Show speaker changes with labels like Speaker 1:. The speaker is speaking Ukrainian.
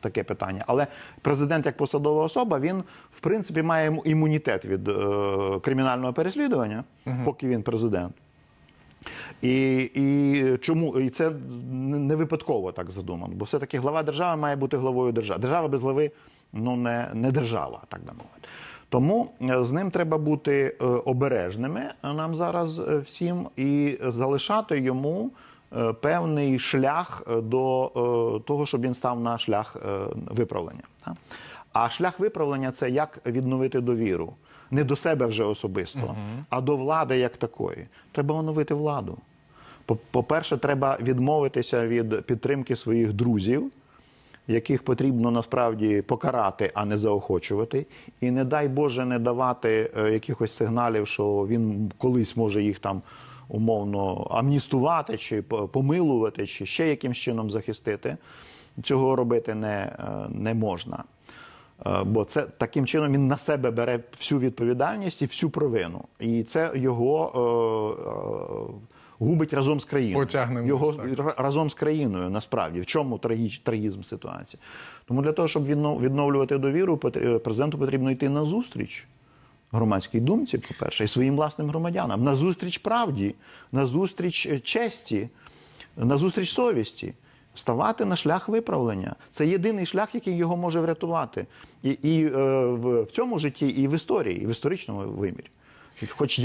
Speaker 1: таке питання. Але президент, як посадова особа, він в принципі має імунітет від е, кримінального переслідування, поки він президент. І, і чому і це не випадково так задумано, бо все-таки глава держави має бути главою держави. Держава без глави ну не, не держава, так би мовити. Тому е, з ним треба бути е, обережними нам зараз е, всім і залишати йому певний шлях е, до е, того, щоб він став на шлях е, виправлення. А шлях виправлення це як відновити довіру. Не до себе вже особисто, а до влади як такої. Треба оновити владу. По- По-перше, треба відмовитися від підтримки своїх друзів, яких потрібно насправді покарати, а не заохочувати. І не дай Боже не давати е, якихось сигналів, що він колись може їх там умовно амністувати, чи помилувати, чи ще якимсь чином захистити. Цього робити не, е, не можна. Е, Бо це таким чином він на себе бере всю відповідальність і всю провину. І це його е, е, губить разом з країною.
Speaker 2: Потягне вниз,
Speaker 1: його
Speaker 2: так.
Speaker 1: разом з країною. Насправді в чому трагіч, трагізм ситуації? Тому для того, щоб відно- відновлювати довіру, потр- президенту потрібно йти на зустріч громадській думці, по-перше, і своїм власним громадянам, на зустріч правді, на зустріч е, честі, на зустріч совісті. Ставати на шлях виправлення. Це єдиний шлях, який його може врятувати. І, і е, в, в цьому житті, і в історії, і в історичному вимірі. Хоч